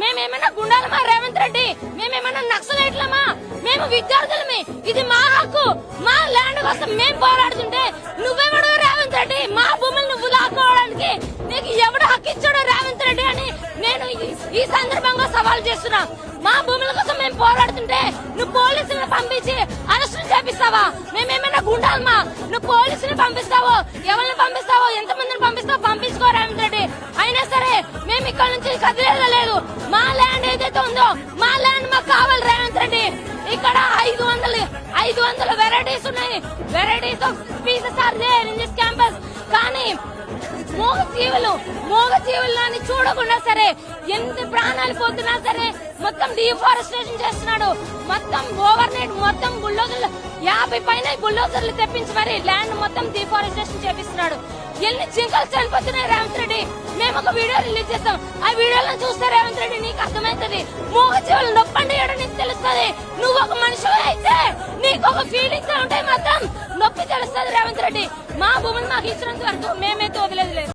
మేమేమైనా గుండాలమా రేవంత్ రెడ్డి? మేమేమైనా నక్సలైట్లమా? మేము విద్యార్థులమే. ఇది మా హక్కు. మా ల్యాండ్ కోసం మేము పోరాడుతుంటే నువ్వెవడు రేవంత్ రెడ్డి? మా భూములు నువ్వు లాక్కోవడానికి నీకు ఎవడు హక్కు ఇచ్చాడో రేవంత్ రెడ్డి అని నేను ఈ- సందర్భంగా సవాల్ చేస్తున్నా. మా భూముల కోసం మేము పోరాడుతుంటే నువ్వు పోలీసులను పంపించి అరెస్టులు చేపిస్తావా? మేమేమైనా గుండాలమా? నువ్వు పోలీసులు పంపిస్తావో? ఉందో మా ల్యాండ్ మాకు కావాలి రేవంత్ రెడ్డి ఇక్కడ ఐదు వందలు ఐదు వందల వెరైటీస్ ఉన్నాయి. Varieties of pieces are there in this campus కానీ మోగ జీవులు మోగ జీవులని చూడకుండా సరే ఎంత ప్రాణాలు పోతున్నా సరే మొత్తం డిఫారెస్టేషన్ చేస్తున్నాడు. మొత్తం ఓవర్ నైట్ మొత్తం బుల్డోజర్లు యాభై పైన బుల్డోజర్లు తెప్పించి మరి ల్యాండ్ మొత్తం డిఫారెస్టేషన్ చేపిస్తున్నాడు. ఎన్ని జింకలు చనిపోతున్నాయి రేవంత్ రెడ్డి మేము ఒక వీడియో రిలీజ్ చేస్తాం. ఆ వీడియోలో చూస్తే రేవంత్ రెడ్డి నీకు తెలుస్తుంది. మూగ నొప్పండి ఏడో నీకు తెలుస్తుంది. నువ్వు ఒక మనిషి అయితే నీకు ఒక ఫీలింగ్స్ ఉంటాయి మాత్రం. నొప్పి తెలుస్తుంది రేవంత్ రెడ్డి. మా భూమిని మాకు ఇచ్చినంత వరకు మేమైతే వదిలేదు లేదు.